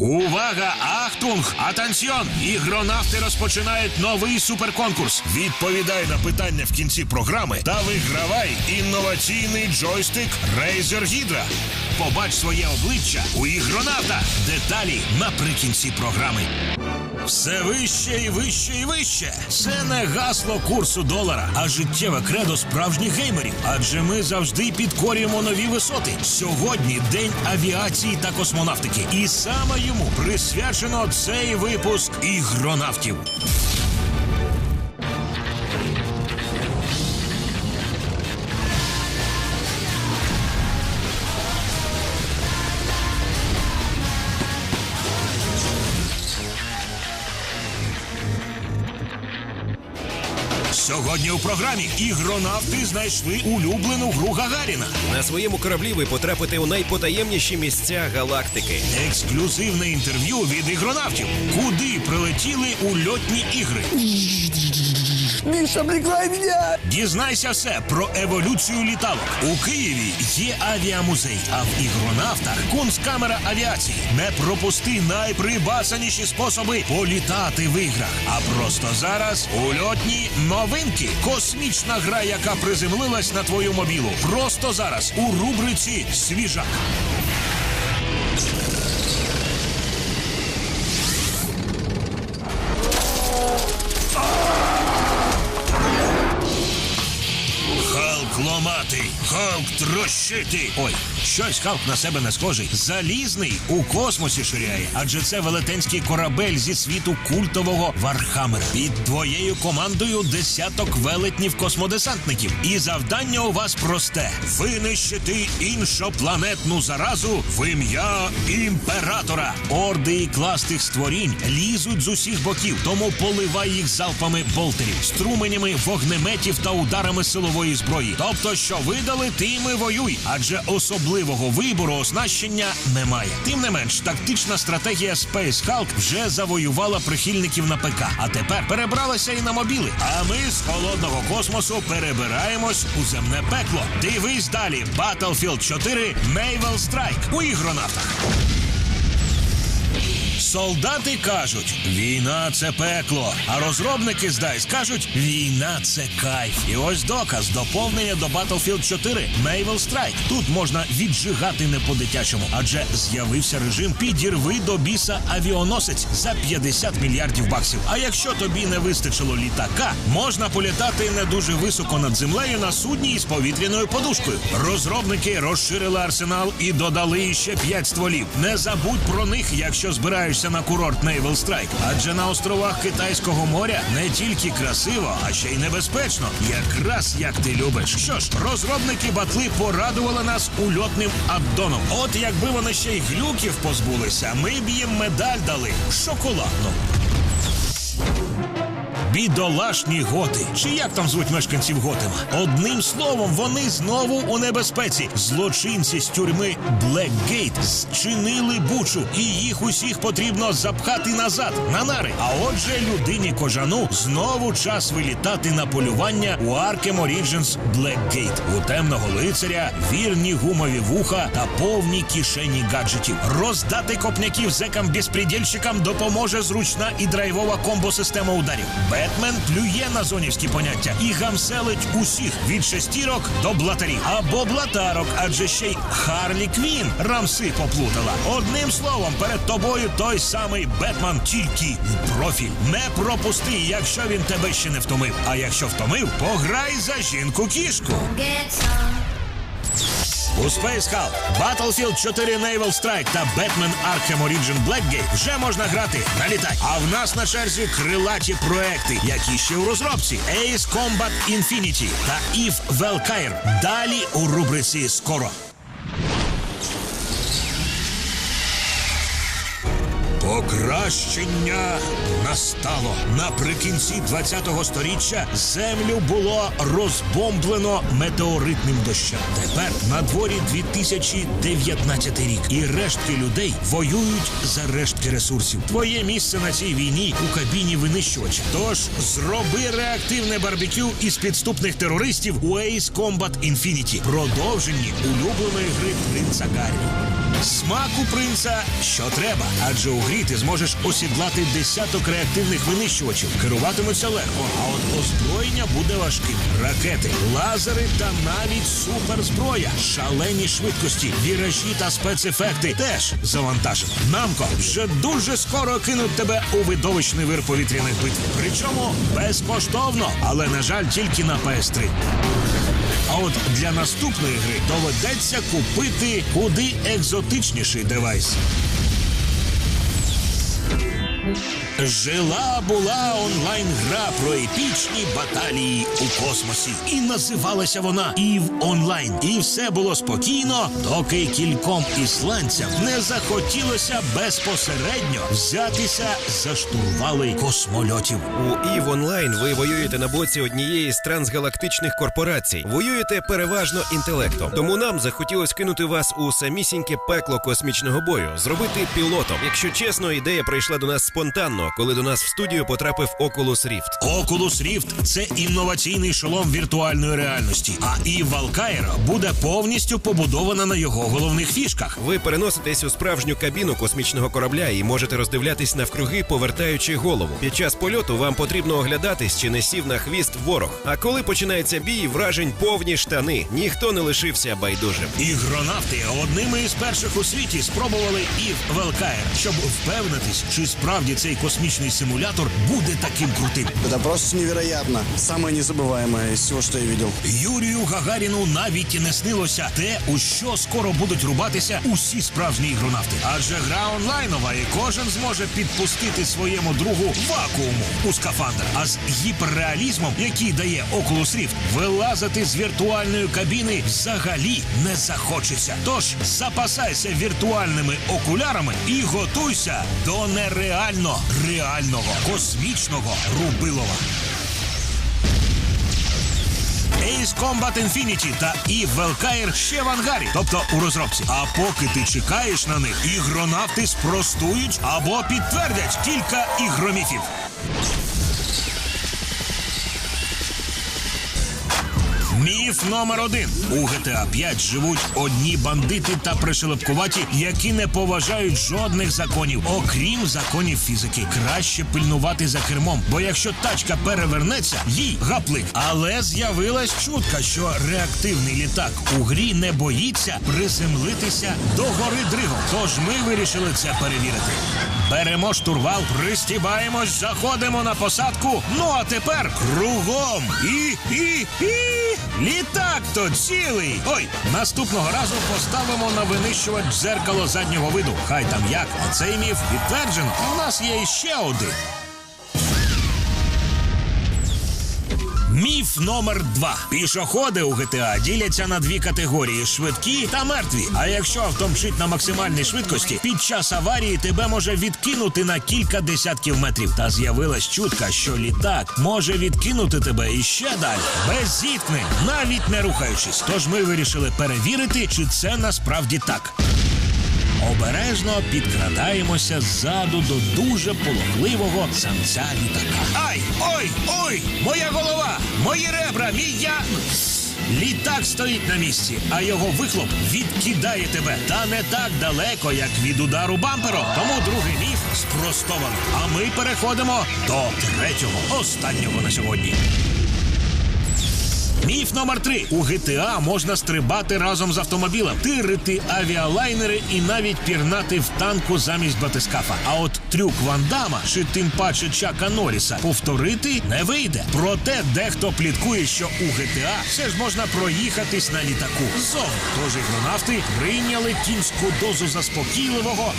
Увага! Ахтунг! Атансьйон! Ігронавти розпочинають новий суперконкурс. Відповідай на питання в кінці програми та вигравай інноваційний джойстик Razer Hydra. Побач своє обличчя у ігронавта. Деталі наприкінці програми. Все вище і вище і вище. Це не гасло курсу долара, а життєве кредо справжніх геймерів. Адже ми завжди підкорюємо нові висоти. Сьогодні день авіації та космонавтики. І саме йому присвячено цей випуск ігронавтів. Сьогодні у програмі ігронавти знайшли улюблену гру Гагаріна. На своєму кораблі ви потрапите у найпотаємніші місця галактики. Ексклюзивне інтерв'ю від ігронавтів. Куди прилетіли у льотні ігри? Миша, прикрой меня! Дізнайся все про еволюцію літалок. У Києві є авіамузей, а в ігронавтах кунсткамера авіації. Не пропусти найприбасаніші способи політати в іграх. А просто зараз ульотні новинки. Космічна гра, яка приземлилась на твою мобілу. Просто зараз у рубриці Свіжак. Ломатий, Халк трощитий. Ой, щось Халк на себе не схожий. Залізний у космосі ширяє, адже це велетенський корабель зі світу культового Вархаммера. Під твоєю командою десяток велетнів космодесантників. І завдання у вас просте: винищити іншопланетну заразу в ім'я імператора. Орди і кластих створінь лізуть з усіх боків, тому поливай їх залпами болтерів, струменями вогнеметів та ударами силової зброї. Тобто, що видали, тим і воюй, адже особливого вибору оснащення немає. Тим не менш, тактична стратегія Space Hulk вже завоювала прихильників на ПК, а тепер перебралася і на мобіли. А ми з холодного космосу перебираємось у земне пекло. Дивись далі. Battlefield 4 Naval Strike у ігронавтах. Солдати кажуть, війна це пекло. А розробники з кажуть, війна це кайф. І ось доказ доповнення до Battlefield 4 Naval Strike. Тут можна віджигати не по-дитячому, адже з'явився режим підірви до біса авіаносець за 50 мільярдів баксів. А якщо тобі не вистачило літака, можна політати не дуже високо над землею на судні із повітряною подушкою. Розробники розширили арсенал і додали ще 5 стволів. Не забудь про них, якщо збираєшся на курорт Naval Strike. Адже на островах Китайського моря не тільки красиво, а ще й небезпечно. Якраз як ти любиш. Що ж, розробники батли порадували нас ульотним аддоном. От якби вони ще й глюків позбулися, ми б їм медаль дали шоколадну. Бідолашні готи, чи як там звуть мешканців Готема? Одним словом, вони знову у небезпеці. Злочинці з тюрми Блекгейт зчинили бучу, і їх усіх потрібно запхати назад на нари. А отже, людині кожану знову час вилітати на полювання у Arkham Origins Blackgate. У темного лицаря вірні гумові вуха та повні кишені гаджетів. Роздати копняків зекам безпредельщикам допоможе зручна і драйвова комбо-система ударів. Бетмен плює на зонівські поняття і гамселить усіх від шестірок до блатарів або блатарок, адже ще й Харлі Квін рамси поплутала. Одним словом, перед тобою той самий Бетмен, тільки в профіль. Не пропусти, якщо він тебе ще не втомив. А якщо втомив, пограй за жінку кішку. У Space Hulk, Battlefield 4 Naval Strike та Batman Arkham Origin Blackgate вже можна грати на літак. А в нас на черзі крилаті проекти, які ще у розробці: Ace Combat Infinity та Eve Valkyr. Далі у рубриці скоро. Покращення настало наприкінці 20-го сторіччя. Землю було розбомблено метеоритним дощем. Тепер на дворі 2019 рік, і рештки людей воюють за рештки ресурсів. Твоє місце на цій війні у кабіні винищувача. Тож зроби реактивне барбекю із підступних терористів у Ace Combat Infinity. Продовженні улюбленої гри Принца Гаррі. Смак у принца що треба, адже у грі ти зможеш осідлати десяток реактивних винищувачів. Керуватимуться легко, а от озброєння буде важким. Ракети, лазери та навіть суперзброя, шалені швидкості, віражі та спецефекти теж завантажено. Намко вже дуже скоро кинуть тебе у видовищний вир повітряних битв. Причому безкоштовно, але на жаль, тільки на PS3. А от для наступної гри доведеться купити куди екзотичніший девайс. Жила була онлайн-гра про епічні баталії у космосі. І називалася вона Ів онлайн. І все було спокійно, доки кільком ісландцям не захотілося безпосередньо взятися за штурвали космольотів. У EVE Online ви воюєте на боці однієї з трансгалактичних корпорацій. Воюєте переважно інтелектом. Тому нам захотілось кинути вас у самісіньке пекло космічного бою, зробити пілотом. Якщо чесно, ідея прийшла до нас спонтанно, коли до нас в студію потрапив Oculus Rift. Oculus Rift – це інноваційний шолом віртуальної реальності. А і Valkyrie буде повністю побудована на його головних фішках. Ви переноситесь у справжню кабіну космічного корабля і можете роздивлятись навкруги, повертаючи голову. Під час польоту вам потрібно оглядатись, чи не сів на хвіст ворог. А коли починається бій, вражень повні штани. Ніхто не лишився байдужим. Ігронавти одними із перших у світі спробували Eve Valkyrie, щоб впевнитись, чи справді цей космічний симулятор буде таким крутим. Это просто невероятно. Самое незабываемое из всего, что я видел. Юрію Гагаріну навіть і не снилося те, у що скоро будуть рубатися усі справжні ігронавти. Адже гра онлайнова, і кожен зможе підпустити своєму другу вакууму у скафандр. А з гіперреалізмом, який дає Oculus Rift, вилазити з віртуальної кабіни взагалі не захочеться. Тож запасайся віртуальними окулярами і готуйся до нереально реального космічного рубилова. Ace Combat Infinity та Eve Valkyrie ще в ангарі, тобто у розробці. А поки ти чекаєш на них, ігронавти спростують або підтвердять кілька ігроміфів. Міф номер один у GTA 5 живуть одні бандити та пришелепкуваті, які не поважають жодних законів, окрім законів фізики. Краще пильнувати за кермом, бо якщо тачка перевернеться, їй гаплик. Але з'явилась чутка, що реактивний літак у грі не боїться приземлитися до гори дригом. Тож ми вирішили це перевірити. Беремо штурвал, пристібаємось, заходимо на посадку. Ну а тепер кругом і і і літак то цілий. Ой, наступного разу поставимо на винищувач дзеркало заднього виду. Хай там як, а цей міф підтверджено. У нас є ще один. Міф номер два. Пішоходи у GTA діляться на дві категорії: швидкі та мертві. А якщо авто мчить на максимальній швидкості, під час аварії тебе може відкинути на кілька десятків метрів. Та з'явилась чутка, що літак може відкинути тебе іще далі, без зіткнень, навіть не рухаючись. Тож ми вирішили перевірити, чи це насправді так. Обережно підкрадаємося ззаду до дуже полохливого самця літака. Ай! Ой! Ой! Моя голова! Мої ребра! Мій я... Літак стоїть на місці, а його вихлоп відкидає тебе. Та не так далеко, як від удару бампером. Тому другий міф спростовано. А ми переходимо до третього, останнього на сьогодні. Міф номер три. У GTA можна стрибати разом з автомобілем, тирити авіалайнери і навіть пірнати в танку замість батискафа. А от трюк Вандама чи тим паче Чака Норріса повторити не вийде. Проте дехто пліткує, що у GTA все ж можна проїхатись на літаку. Зовні. Тож ігронавти прийняли кінську дозу заспокійливого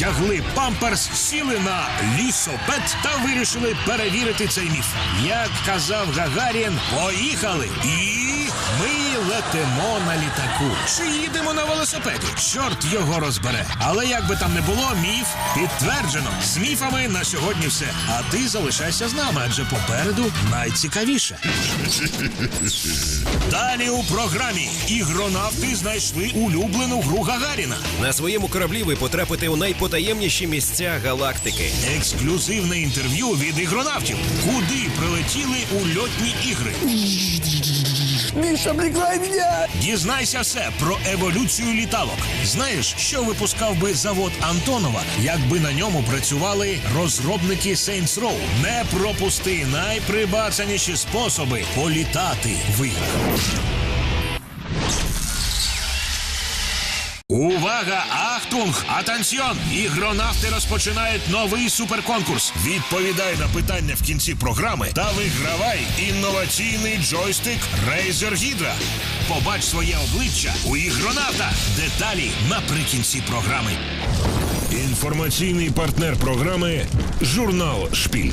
втягли памперс, сіли на лісопед та вирішили перевірити цей міф. Як казав Гагарін, поїхали і. Ми летимо на літаку. Чи їдемо на велосипеді? Чорт його розбере. Але як би там не було, міф підтверджено. З міфами на сьогодні все. А ти залишайся з нами, адже попереду найцікавіше. Далі у програмі ігронавти знайшли улюблену гру Гагаріна. На своєму кораблі ви потрапите у найпотаємніші місця галактики. Ексклюзивне інтерв'ю від ігронавтів, куди прилетіли у льотні ігри. Миша, прикрой мене! Дізнайся все про еволюцію літалок. Знаєш, що випускав би завод Антонова, якби на ньому працювали розробники Saints Row? Не пропусти найприбацаніші способи політати в Увага! Ахтунг! Атансьйон! Ігронавти розпочинають новий суперконкурс. Відповідай на питання в кінці програми та вигравай інноваційний джойстик Razer Hydra. Побач своє обличчя у ігронавта. Деталі наприкінці програми. Інформаційний партнер програми Журнал Шпіль.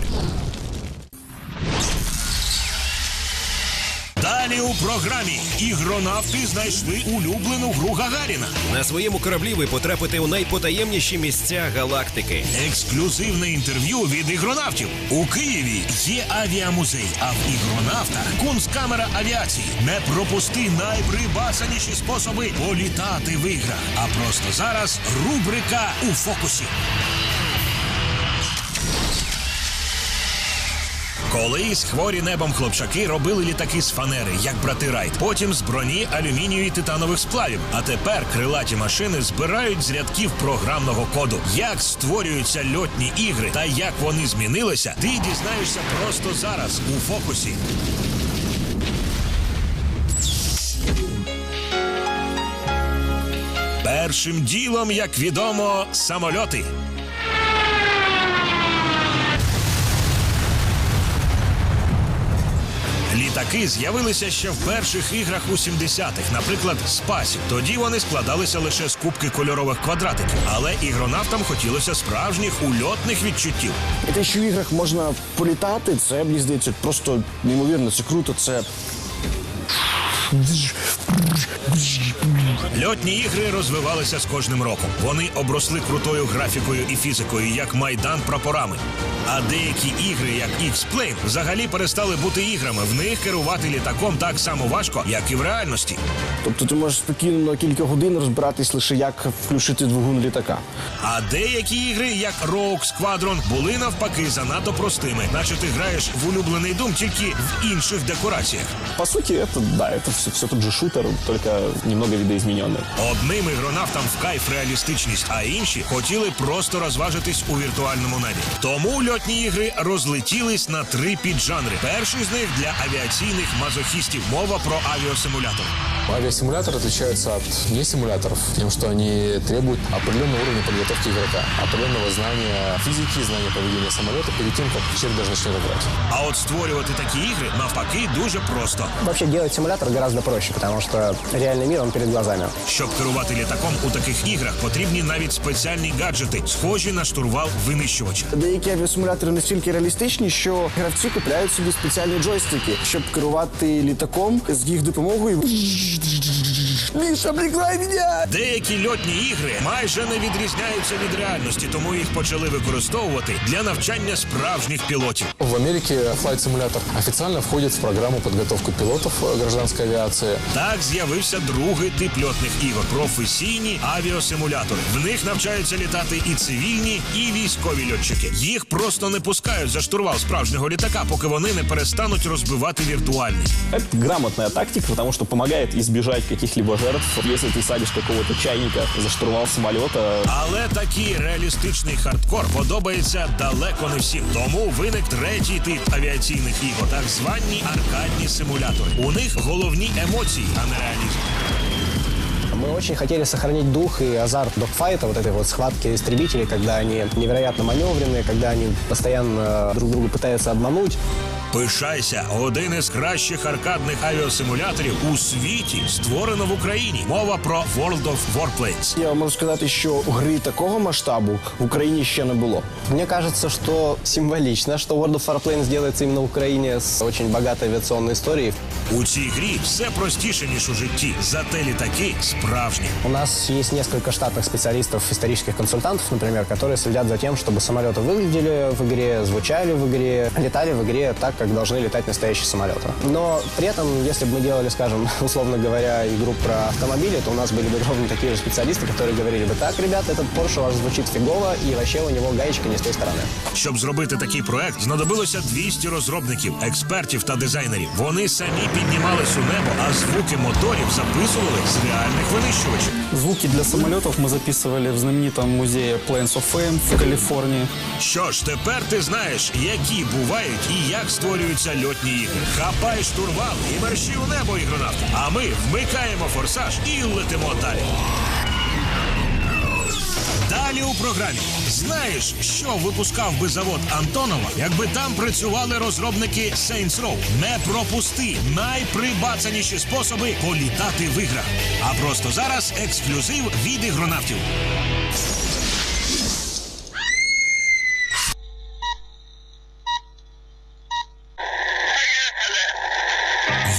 Далі у програмі ігронавти знайшли улюблену гру Гагаріна. На своєму кораблі ви потрапите у найпотаємніші місця галактики. Ексклюзивне інтерв'ю від ігронавтів. У Києві є авіамузей, а в ігронавтах кунсткамера авіації. Не пропусти найприбасаніші способи політати в іграх. А просто зараз рубрика у фокусі. Колись хворі небом хлопчаки робили літаки з фанери, як брати Райт. Потім з броні алюмінію і титанових сплавів. А тепер крилаті машини збирають з рядків програмного коду. Як створюються льотні ігри та як вони змінилися, ти дізнаєшся просто зараз у фокусі. Першим ділом, як відомо, самольоти. Літаки з'явилися ще в перших іграх у 70-х, наприклад, Спасі. Тоді вони складалися лише з кубки кольорових квадратиків, але ігронавтам хотілося справжніх ульотних відчуттів. Те, що в іграх можна політати, це мені здається просто неймовірно, це круто, це. Льотні ігри розвивалися з кожним роком. Вони обросли крутою графікою і фізикою, як майдан прапорами. А деякі ігри, як X-Plane, взагалі перестали бути іграми. В них керувати літаком так само важко, як і в реальності. Тобто ти можеш спокійно на кілька годин розбиратись лише як включити двигун літака. А деякі ігри, як Rogue Squadron, були навпаки занадто простими, наче ти граєш в улюблений дом тільки в інших декораціях. По сути, это, да, это все, все тот же шутер, только немного видоизмененный. Одним ігронавтам в кайф реалістичність, а інші хотіли просто розважитись у віртуальному небі. Тому льотні ігри розлетілись на три піджанри. Перший з них для авіаційних мазохістів. Мова про авіасимулятор. Авиасимулятор отличается от несимуляторов тем, что они требуют определенного уровня подготовки игрока, определенного знания физики, знания поведения самолета перед тем, как человек даже начнет играть. А от створювати такі ігри навпаки дуже просто. Вообще делать симулятор гораздо проще, потому что реальный мір, он перед глазами. Щоб керувати літаком у таких іграх, потрібні навіть спеціальні гаджети, схожі на штурвал винищувача. Деякі авіасимулятори настільки реалістичні, що гравці купляють собі спеціальні джойстики, щоб керувати літаком з їх допомогою. Міша, прикрой мене! Деякі льотні ігри майже не відрізняються від реальності, тому їх почали використовувати для навчання справжніх пілотів. В Америке Flight Simulator официально входит в программу подготовки пилотов э, гражданской авиации. Так з'явився другий тип льотних ігор професійні авіасимулятори. В них навчаються літати і цивільні, і військові льотчики. Їх просто не пускають за штурвал справжнього літака, поки вони не перестануть розбивати віртуальний. Это грамотная тактика, потому что помогает избежать каких-либо жертв. Если ты садишь какого-то чайника за штурвал самолета, Але такий реалістичний хардкор подобається далеко не всім. Тому виник третій тип авіаційних ігор, так звані аркадні симулятори. У них головні емоції, а не реалізм. Мы очень хотели сохранить дух и азарт докфайта, вот этой вот схватки истребителей, когда они невероятно маневренные, когда они постоянно друг друга пытаются обмануть. Пишайся, один із кращих аркадних авіасимуляторів у світі створено в Україні. Мова про World of Warplanes. Я можу сказати, що гри такого масштабу в Україні ще не було. Мне кажется, что символично, что World of Warplanes делается именно в Украине с очень богатой авиационной историей. У цій грі все простіше ніж у житті, зате літаки справжні. У нас есть несколько штатных специалистов, исторических консультантов, например, которые следят за тем, чтобы самолеты выглядели в игре, звучали в игре, летали в игре так, как как должны летать настоящие самолеты. Но при этом, если бы мы делали, скажем, условно говоря, игру про автомобили, то у нас были бы ровно такие же специалисты, которые говорили бы, так, ребята, этот Porsche у вас звучит фигово, и вообще у него гаечка не с той стороны. Щоб зробити такий проект, знадобилося 200 розробників, експертів та дизайнерів. Вони самі піднімались у небо, а звуки моторів записували з реальних винищувачів. Звуки для самолетов мы записывали в знаменитом музее Planes of Fame в Калифорнии. Що ж, тепер ти знаєш, які бувають і як створюються льотні ігри. Хапай штурвал і мерщі у небо, ігронавт. А ми вмикаємо форсаж і летимо далі. Далі у програмі знаєш, що випускав би завод Антонова, якби там працювали розробники Saints Row. Не пропусти найприбацаніші способи політати в іграх. А просто зараз ексклюзив від ігронавтів.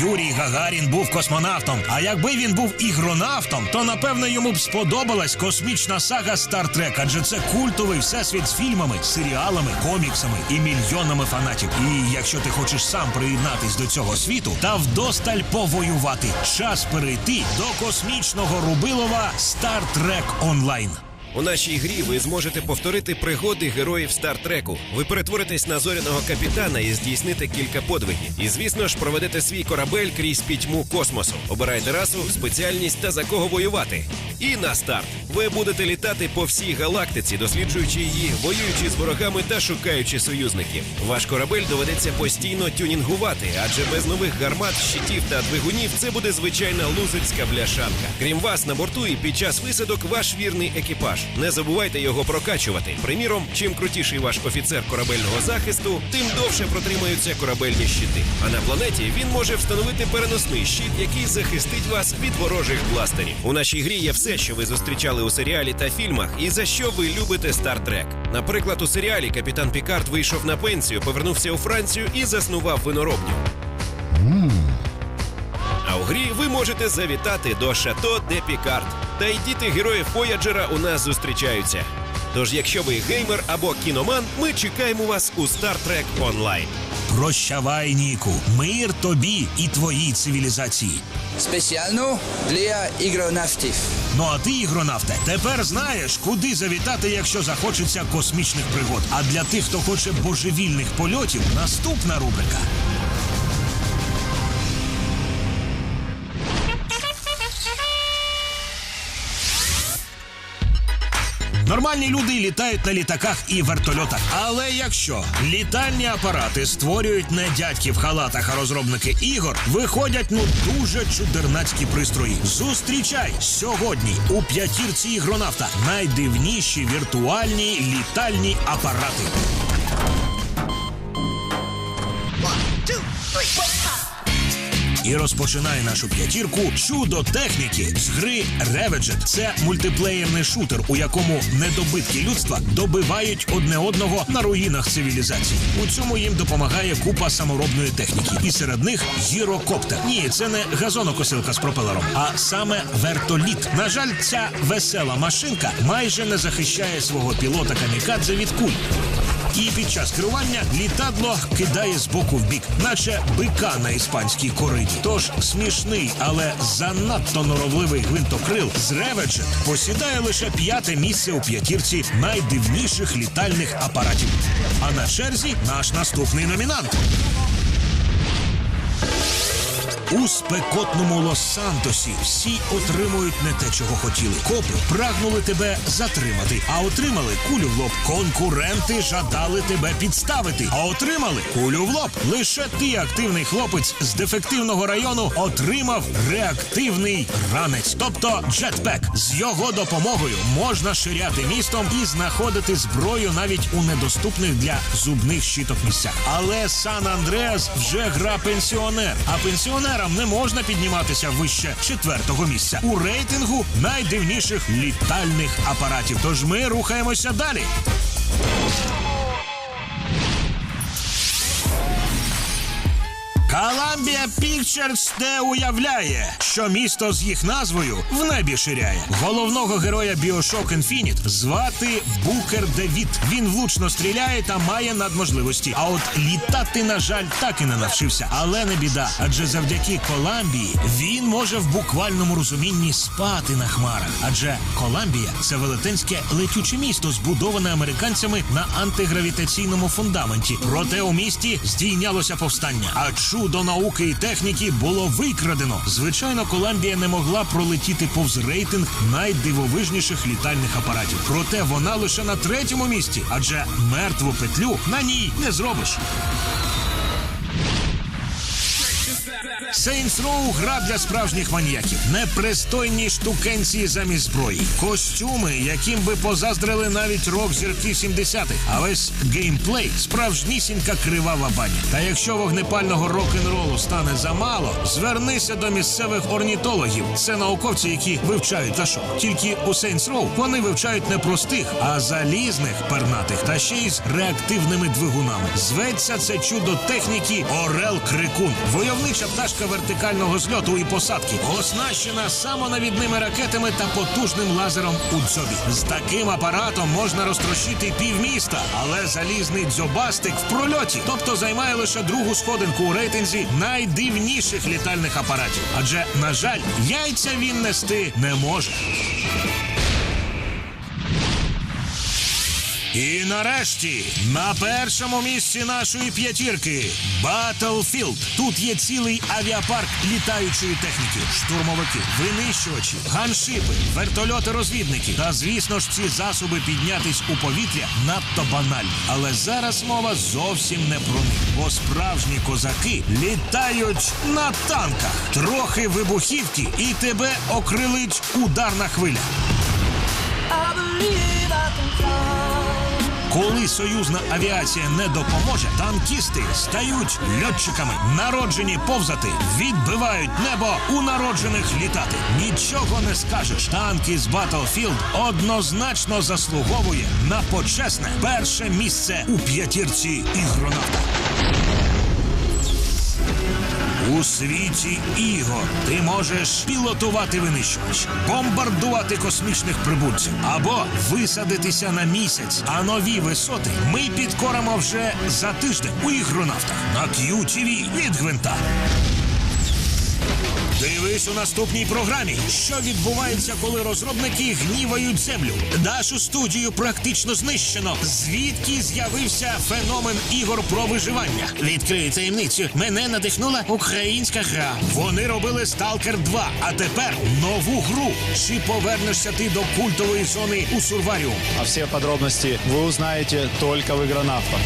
Юрій Гагарін був космонавтом. А якби він був ігронавтом, то напевно йому б сподобалась космічна сага Trek, адже це культовий всесвіт з фільмами, серіалами, коміксами і мільйонами фанатів. І якщо ти хочеш сам приєднатись до цього світу та вдосталь повоювати, час перейти до космічного рубилова Trek Online. У нашій грі ви зможете повторити пригоди героїв стартреку. Ви перетворитесь на зоряного капітана і здійсните кілька подвигів. І звісно ж проведете свій корабель крізь пітьму космосу. Обирайте расу, спеціальність та за кого воювати. І на старт ви будете літати по всій галактиці, досліджуючи її, воюючи з ворогами та шукаючи союзників. Ваш корабель доведеться постійно тюнінгувати, адже без нових гармат, щитів та двигунів це буде звичайна лузерська бляшанка. Крім вас, на борту і під час висадок ваш вірний екіпаж. Не забувайте його прокачувати. Приміром, чим крутіший ваш офіцер корабельного захисту, тим довше протримаються корабельні щити. А на планеті він може встановити переносний щит, який захистить вас від ворожих бластерів. У нашій грі є все, що ви зустрічали у серіалі та фільмах, і за що ви любите Star Trek. Наприклад, у серіалі капітан Пікард вийшов на пенсію, повернувся у Францію і заснував виноробню. А у грі ви можете завітати до Шато де Пікард. Та й діти героїв Вояджера у нас зустрічаються. Тож, якщо ви геймер або кіноман, ми чекаємо вас у Star Trek Online. Прощавай, Ніку, мир тобі і твоїй цивілізації. Спеціально для ігронавтів. Ну а ти, ігронавте, тепер знаєш, куди завітати, якщо захочеться космічних пригод. А для тих, хто хоче божевільних польотів, наступна рубрика. Нормальні люди літають на літаках і вертольотах. Але якщо літальні апарати створюють не дядьки в халатах, а розробники ігор, виходять ну дуже чудернацькі пристрої. Зустрічай сьогодні у п'ятірці ігронавта найдивніші віртуальні літальні апарати. І розпочинає нашу п'ятірку чудо техніки з гри Revenged. Це мультиплеєрний шутер, у якому недобитки людства добивають одне одного на руїнах цивілізації. У цьому їм допомагає купа саморобної техніки, і серед них гірокоптер. Ні, це не газонокосилка з пропелером, а саме вертоліт. На жаль, ця весела машинка майже не захищає свого пілота камікадзе від куль. І під час керування літадло кидає з боку в бік, наче бика на іспанській кориді. Тож смішний, але занадто норовливий гвинтокрил з Реведжет посідає лише п'яте місце у п'ятірці найдивніших літальних апаратів. А на черзі наш наступний номінант. У спекотному Лос-Сантосі всі отримують не те, чого хотіли. Копи прагнули тебе затримати, а отримали кулю в лоб. Конкуренти жадали тебе підставити, а отримали кулю в лоб. Лише ти, активний хлопець з дефективного району, отримав реактивний ранець, тобто джетпек. З його допомогою можна ширяти містом і знаходити зброю навіть у недоступних для зубних щиток місцях. Але Сан Андреас вже гра пенсіонер, а пенсіонерам не можна підніматися вище четвертого місця у рейтингу найдивніших літальних апаратів. Тож ми рухаємося далі. Columbia Pictures не уявляє, що місто з їх назвою в небі ширяє. Головного героя Bioshock Infinite звати Букер Девід. Він влучно стріляє та має надможливості. А от літати, на жаль, так і не навчився. Але не біда, адже завдяки Коламбії він може в буквальному розумінні спати на хмарах. Адже Коламбія це велетенське летюче місто, збудоване американцями на антигравітаційному фундаменті. Проте у місті здійнялося повстання. А чудо науки і техніки було викрадено. Звичайно, Коламбія не могла пролетіти повз рейтинг найдивовижніших літальних апаратів. Проте вона лише на третьому місці, адже мертву петлю на ній не зробиш. Saints Row – гра для справжніх маніяків. Непристойні штукенці замість зброї. Костюми, яким би позаздрили навіть рок-зірки 70-х. А весь геймплей – справжнісінька кривава баня. Та якщо вогнепального рок-н-ролу стане замало, звернися до місцевих орнітологів. Це науковці, які вивчають пташок. Тільки у Saints Row вони вивчають не простих, а залізних пернатих та ще й з реактивними двигунами. Зветься це чудо техніки Орел Крикун. Войовнича пташка вертикального зльоту і посадки, оснащена самонавідними ракетами та потужним лазером у дзьобі. З таким апаратом можна розтрощити півміста, але залізний дзьобастик в прольоті, тобто займає лише другу сходинку у рейтинзі найдивніших літальних апаратів. Адже, на жаль, яйця він нести не може. І нарешті на першому місці нашої п'ятірки Battlefield. Тут є цілий авіапарк літаючої техніки, штурмовики, винищувачі, ганшипи, вертольоти-розвідники. Та звісно ж, ці засоби піднятись у повітря надто банальні. Але зараз мова зовсім не про них. Бо справжні козаки літають на танках. Трохи вибухівки, і тебе окрилить ударна хвиля. Союзна авіація не допоможе, танкісти стають льотчиками, народжені повзати, відбивають небо у народжених літати. Нічого не скажеш. Танки з Battlefield однозначно заслуговує на почесне перше місце у п'ятірці ігронавта. У світі ігор ти можеш пілотувати винищувач, бомбардувати космічних прибульців або висадитися на місяць. А нові висоти ми підкоримо вже за тиждень у ігронавтах на QTV від гвинта. Дивись у наступній програмі, що відбувається, коли розробники гнівають землю. Нашу студію практично знищено. Звідки з'явився феномен ігор про виживання? Відкрию таємницю. Мене надихнула українська гра. Вони робили Stalker 2, а тепер нову гру. Чи повернешся ти до культової зони у Сурваріум? А все подробности вы узнаете только в «Игронавтах».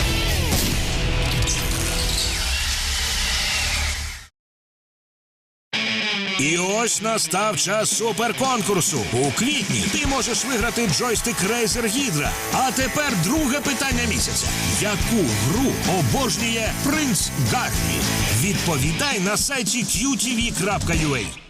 І ось настав час суперконкурсу. У квітні ти можеш виграти джойстик Razer Hydra. А тепер друге питання місяця: яку гру обожнює принц Гаррі? Відповідай на сайті qtv.ua.